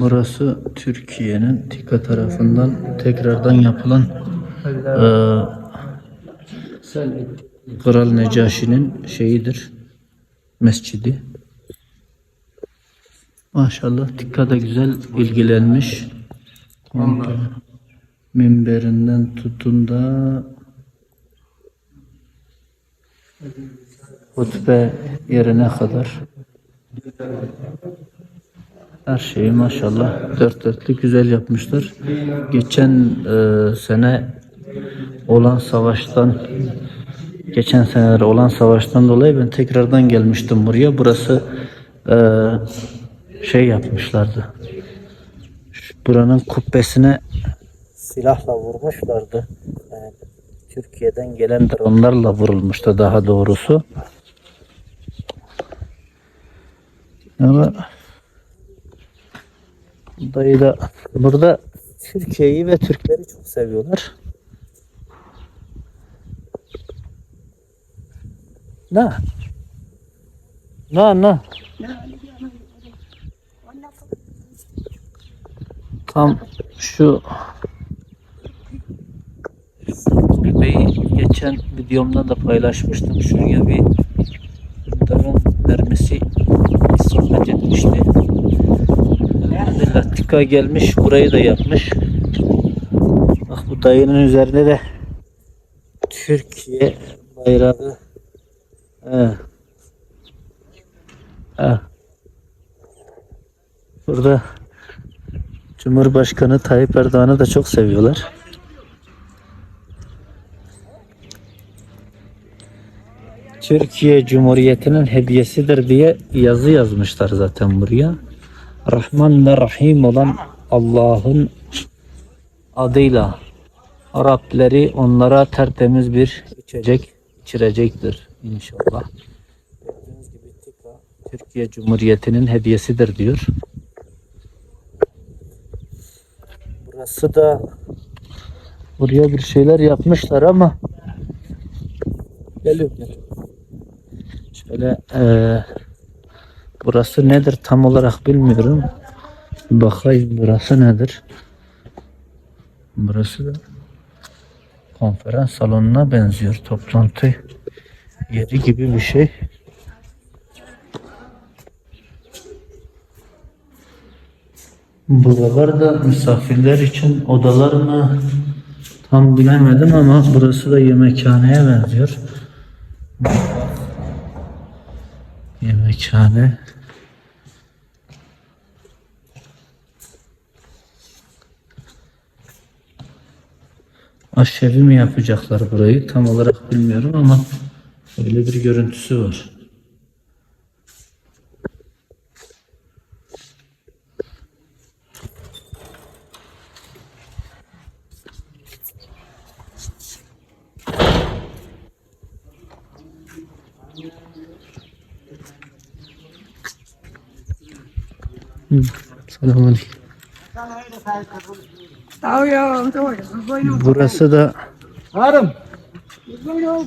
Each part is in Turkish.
Burası Türkiye'nin TİKA tarafından tekrardan yapılan eee Kral Necaşi'nin şeyidir. Mescidi. Maşallah TİKA da güzel ilgilenmiş. Minberinden tutun da hutbe yerine kadar her şeyi maşallah dört dörtlük güzel yapmışlar. Geçen e, sene olan savaştan geçen seneler olan savaştan dolayı ben tekrardan gelmiştim buraya. Burası e, şey yapmışlardı. Buranın kubbesine silahla vurmuşlardı. Yani Türkiye'den gelen dronlarla vurulmuştu daha doğrusu. Ama dayı da burada Türkiye'yi ve Türkleri çok seviyorlar. Ne? Ne ne? Tam şu Beyi geçen videomda da paylaşmıştım. Şuraya bir drone mermisi isabet etmişti. Elhamdülillah tika gelmiş. Burayı da yapmış. Bak bu dayının üzerinde de Türkiye bayrağı. He. He. Burada Cumhurbaşkanı Tayyip Erdoğan'ı da çok seviyorlar. Türkiye Cumhuriyeti'nin hediyesidir diye yazı yazmışlar zaten buraya. Rahman ve Rahim olan Allah'ın adıyla Rableri onlara tertemiz bir içecek içirecektir inşallah. Türkiye Cumhuriyeti'nin hediyesidir diyor. Burası da buraya bir şeyler yapmışlar ama geliyor gel. Şöyle eee, burası nedir tam olarak bilmiyorum. Bakayım burası nedir? Burası da konferans salonuna benziyor. Toplantı yeri gibi bir şey. Buralar da misafirler için odalar mı tam bilemedim ama burası da yemekhaneye benziyor. Yemekhane. Aşevi mi yapacaklar burayı tam olarak bilmiyorum ama öyle bir görüntüsü var. Hı, Selamünaleyküm. Burası da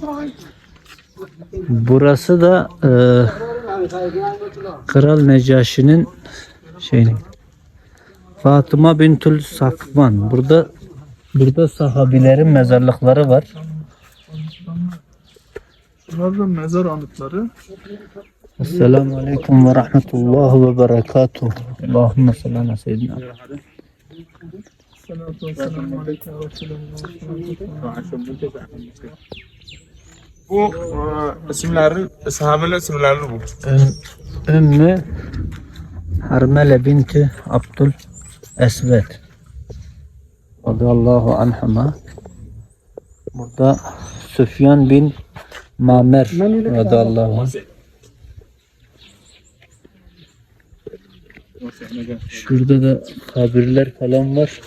thôi. burası da e, Kral Necaşi'nin şeyini Fatıma Bintül Safvan. Burada burada sahabilerin mezarlıkları var. Bunlar mezar anıtları. Esselamu Aleyküm ve Rahmetullah ve Berekatuhu. Allahümme salli ala seyyidina. Bu e, isimleri, sahabeler isimleri bu. Üm- Ümmü Harmele binti Abdül Esved radıyallahu anhuma burada Süfyan bin Mamer radıyallahu anh Şurada da kabirler falan var.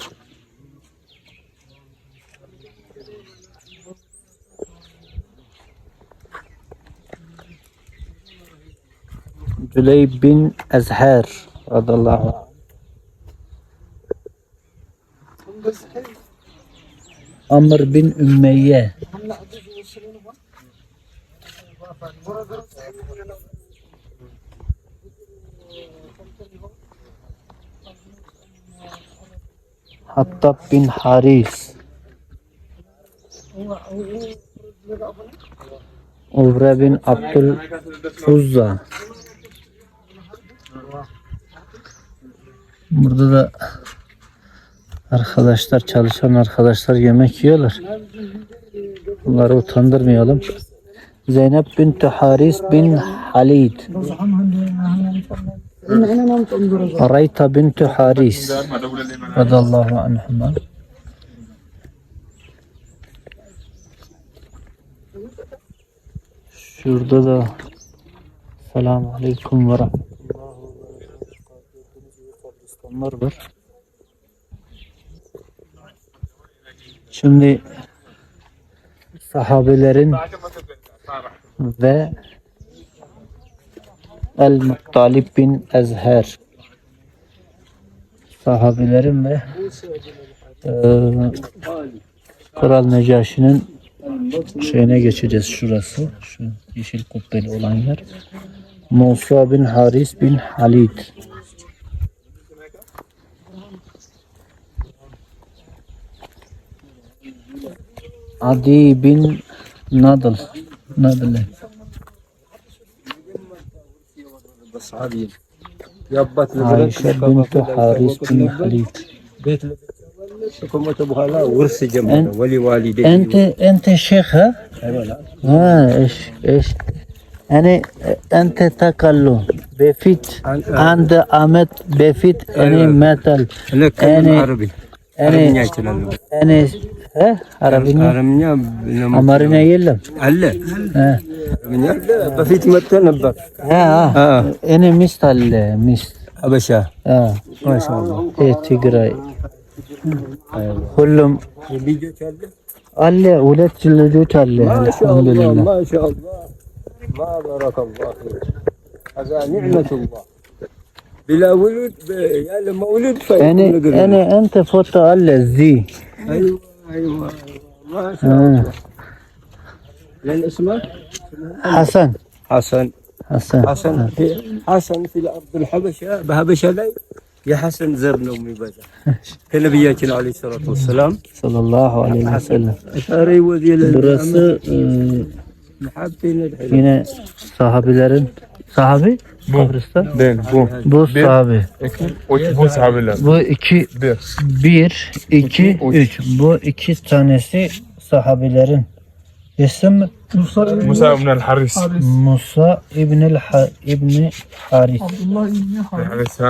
Cüleyb bin Ezher radıyallahu anh. Amr bin Ümmeyye Hattab bin Haris. Uvre bin Abdül Uzza. Burada da arkadaşlar çalışan arkadaşlar yemek yiyorlar. Bunları utandırmayalım. Zeynep bin Haris bin Halid. Arayta bin Haris. Radallahu anhuma. Şurada da Selamun Aleyküm ve Rahmetullah var. Şimdi sahabelerin ve El-Muttalib bin Ezher sahabelerin ve eee Kral Necaşi'nin şeyine geçeceğiz şurası. Şu yeşil kubbeli olan yer. Musa bin Haris bin Halid. Adi bin Nadıl. Nadıl. بنت بن ولوالديه أنت أنت شيخ ها؟ أيوة نعم آه إيش إيش يعني أنت تقلو بفيت عند أمت بفيت يعني مثل أنا عربي አረብኛ ይችላል። እኔ አረብኛ አማርኛ የለም አለ አረብኛ በፊት መጥቶ ነበር። እኔ ሚስት አለ ሚስት አበሻ ትግራይ ሁሉም አለ። ሁለት ልጆች አለ። አልሐምዱሊላህ ማሻአላህ ማበረከላህ بلا ولد يا لما ولد يعني يعني أنت فوت على الزي. أيوة،, أيوه أيوه ما شاء آه. الله. لأن اسمه حسن. حسن. حسن. حسن. آه. حسن في الأرض الحبشة بهبشه لي. يا حسن زرنا امي بدا كان نبياتنا عليه الصلاة والسلام. صلى الله عليه وسلم. اثاري ودي burası محبتين هنا صاحبilerin صاحبي؟ Kıbrıs'ta? Değil bu. Bu bir, sahabe. İki, üç, bu sahabeler. Bu iki, bir, bir iki, iki üç. üç. Bu iki tanesi sahabelerin isim Musa, Musa ibn el Haris. Musa ibn el ha, ibn Haris. Abdullah ibn Haris.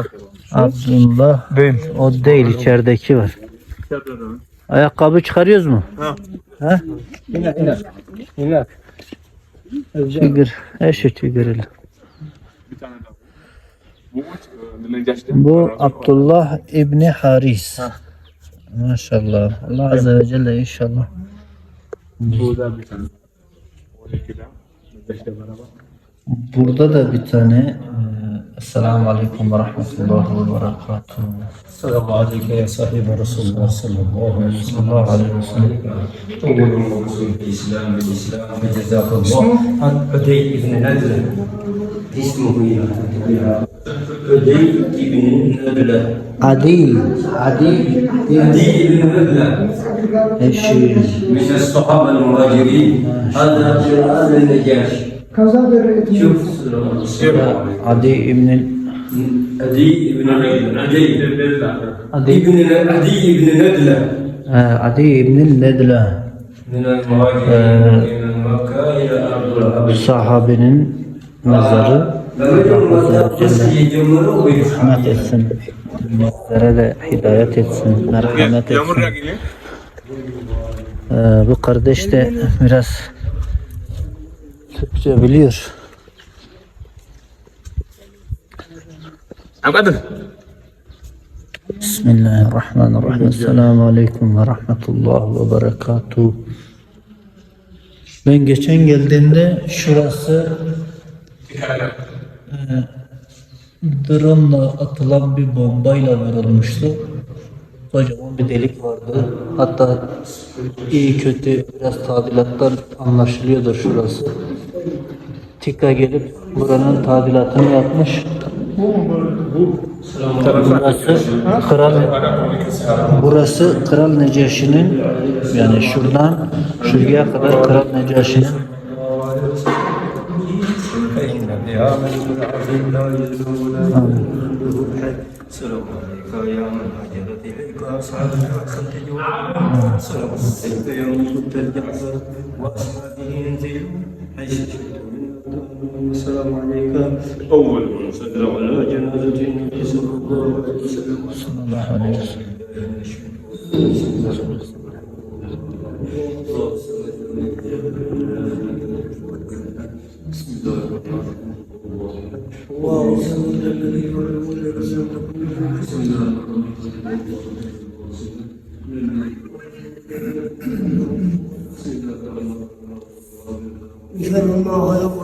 Abdullah. Değil. O değil içerideki var. Ayakkabı çıkarıyoruz mu? Ha. Ha? İlak, ilak. İlak. Çigir. Eşi şey çigirili. Bir tane daha. Bu e. Bu Abdullah İbni Haris. Maşallah. Allah Azze ve Celle inşallah. Bu da bir tane. O iki de. Necaş'ta beraber. Burada da bir tane Esselamu Aleyküm ve Rahmetullahi ve Berekatuhu. Selamu Aleyke ya sahibi sallallahu aleyhi ve sellem. Umul umuruzun İslam ve İslam ve cezakallah. An Ödey ibn Nedle. İsmuhu ya. Ödey ibn Adi. Adi. Adi ibn Nedle. Eşi. Min es-sahabe-l-muhacirin هذا النجاشي شوف Adi İbni عدي بن ندلة عدي Adi, بن عدي بن ندلة e, Adi İbni Nedle. من المهاجرين من مكة إلى أرض الحبشة Sahabinin mezarı لما يجمعوا rahmet etsin. Bizlere de hidayet etsin. Merhamet Yağmur etsin. ya geliyor. Ee, bu kardeş de biraz Türkçe biliyor. Abadın. Bismillahirrahmanirrahim. Esselamu Aleyküm ve Rahmetullah ve Berekatuhu. Ben geçen geldiğimde şurası e, drone'la atılan bir bombayla vurulmuştu. Kocaman bir delik vardı. Hatta iyi kötü biraz tadilattan anlaşılıyordur şurası. TİK'a gelip buranın tadilatını yapmış. Burası Kral Burası Kral Necaşi'nin yani şuradan şuraya kadar Kral Necaşi'nin Selamünaleyküm السلام عليك. أول من صلى على جنازة النبي صلى الله عليه وسلم. صلى الله عليه بسم الله الرحمن الرحيم اللهم صل على الذي ولم يلد ولم يكن بسم الله الرحمن الرحيم إن الله يغفر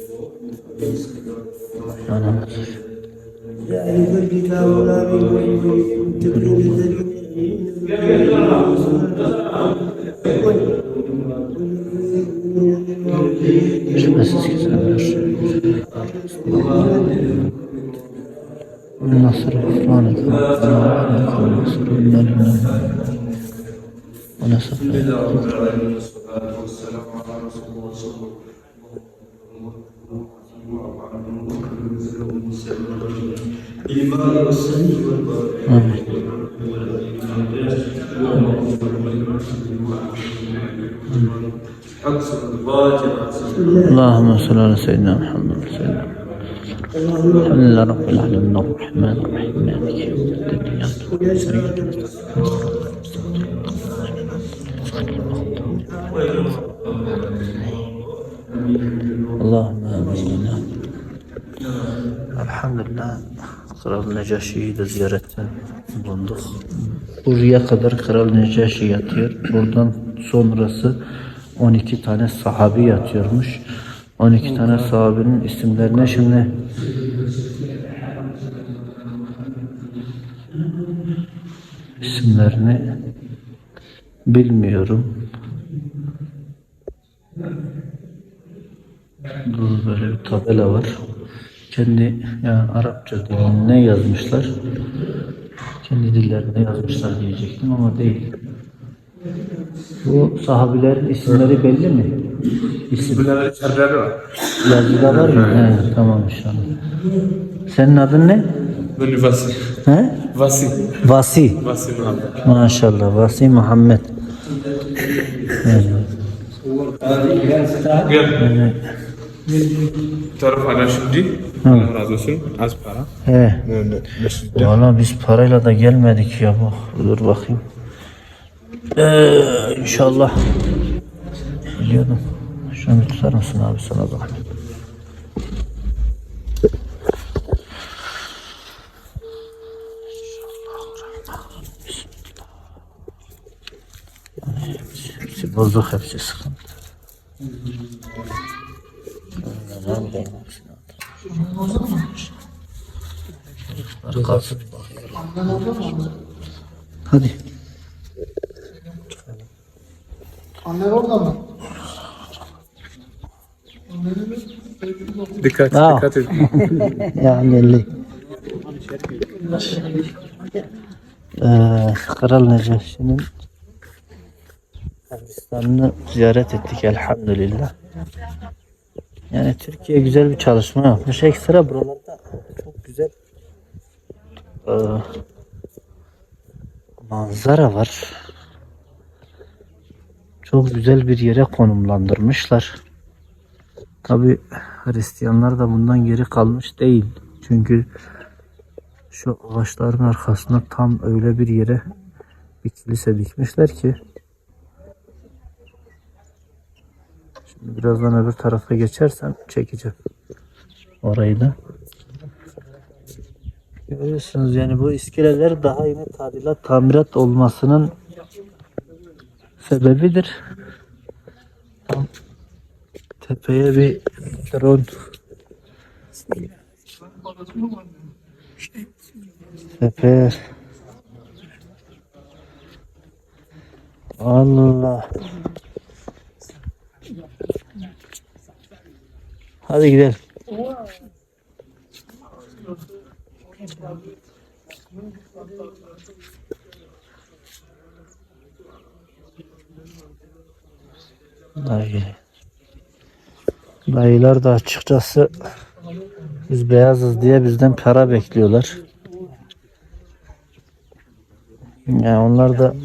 سبحانه يا أيها الكتاب لا ريب الله الرحمن الله صلى الله عليه اللهم صل على سيدنا محمد سيدنا الحمد لله رب العالمين. الرحمن الرحيم. مالك يوم الدين. Elhamdülillah Kral Necaşi'yi de ziyaretten bulunduk. Buraya kadar Kral Necaşi yatıyor. Buradan sonrası 12 tane sahabi yatıyormuş. 12 tane sahabinin isimlerine şimdi isimlerini bilmiyorum. Dur böyle bir tabela var. Kendi yani Arapça diline yazmışlar. Kendi dillerinde yazmışlar diyecektim ama değil. Bu sahabilerin isimleri belli mi? İsim içerileri var. yazıda var mı? He, tamam inşallah. Senin adın ne? Böyle Vasi. He? Vasi. Vasi. Vasi Muhammed. Maşallah Vasi Muhammed. Gel. Taraf hala şimdi. Allah razı olsun. Az para. He. 500 Valla biz parayla da gelmedik ya bak. Dur bakayım. Ee, inşallah. Biliyordum. Şunu tutar mısın abi sana zahmet. Hepsi bozuk hepsi sıkıntı. Hepsini atayım. Kalsın. Hadi. Dikkat, Aa. dikkat et. Yani elli. Ee, Kral Necaşi'nin Hindistan'ını ziyaret ettik elhamdülillah. Yani Türkiye güzel bir çalışma yapmış. Ekstra buralarda çok güzel ee, manzara var. Çok güzel bir yere konumlandırmışlar. Tabi Hristiyanlar da bundan geri kalmış değil. Çünkü şu ağaçların arkasına tam öyle bir yere bir kilise dikmişler ki birazdan öbür tarafa geçersem çekeceğim orayı da. Görüyorsunuz yani bu iskeleler daha yeni tadilat, tamirat olmasının sebebidir. Tepeye bir drone Tepeye Allah Hadi gidelim. Dayı. Dayılar da açıkçası biz beyazız diye bizden para bekliyorlar. Yani onlar da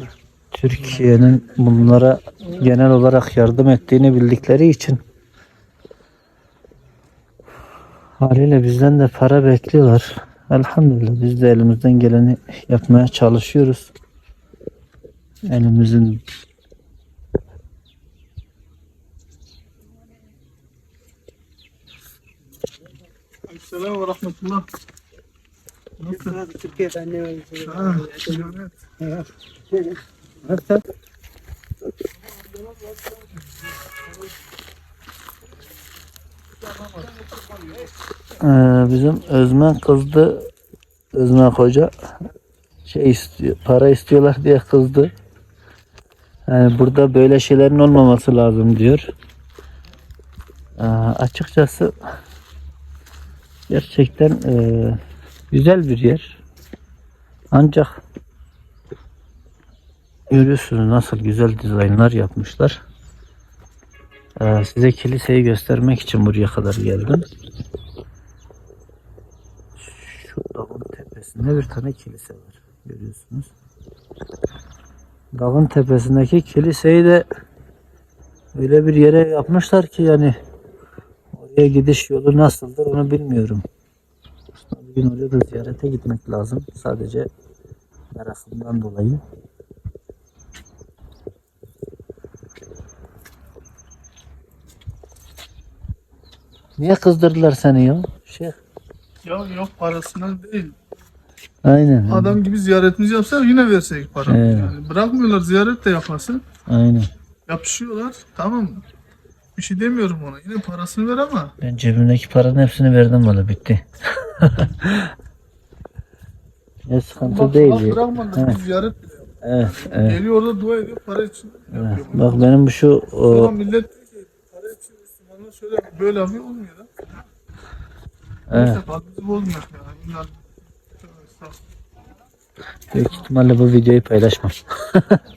Türkiye'nin bunlara genel olarak yardım ettiğini bildikleri için haliyle bizden de para bekliyorlar. Elhamdülillah biz de elimizden geleni yapmaya çalışıyoruz. Elimizin Selam ve rahmetullah. Türkiye'den ne? Ha, ticaret. Ee, bizim Özmen kızdı. Özmen Hoca şey istiyor, para istiyorlar diye kızdı. Yani burada böyle şeylerin olmaması lazım diyor. Ee, açıkçası gerçekten e, güzel bir yer. Ancak görüyorsunuz nasıl güzel dizaynlar yapmışlar. Ee, size kiliseyi göstermek için buraya kadar geldim. Şu dağın tepesinde bir tane kilise var. Görüyorsunuz. Dağın tepesindeki kiliseyi de öyle bir yere yapmışlar ki yani oraya gidiş yolu nasıldır onu bilmiyorum. Aslında bugün oraya da ziyarete gitmek lazım. Sadece merakımdan dolayı. Niye kızdırdılar seni ya? Şey, Ya yok parasına değil. aynen. Adam gibi ziyaretimizi yapsa yine versek para. Evet. Yani bırakmıyorlar ziyaret de yapmasın. Aynen. Yapışıyorlar. Tamam. Bir şey demiyorum ona. Yine parasını ver ama. Ben cebimdeki paranın hepsini verdim bana bitti. ya sıkıntı Bak, değil. bak bırakmadılar. Ziyaret. Evet, evet, Geliyor orada dua ediyor para için. evet. Bak benim bu şu o, millet diyor ki para için Müslümanlar şöyle böyle yapıyor olmuyor da. evet, kalbimizi bozmuyor yani. İnan. Büyük ihtimalle bu videoyu paylaşmam.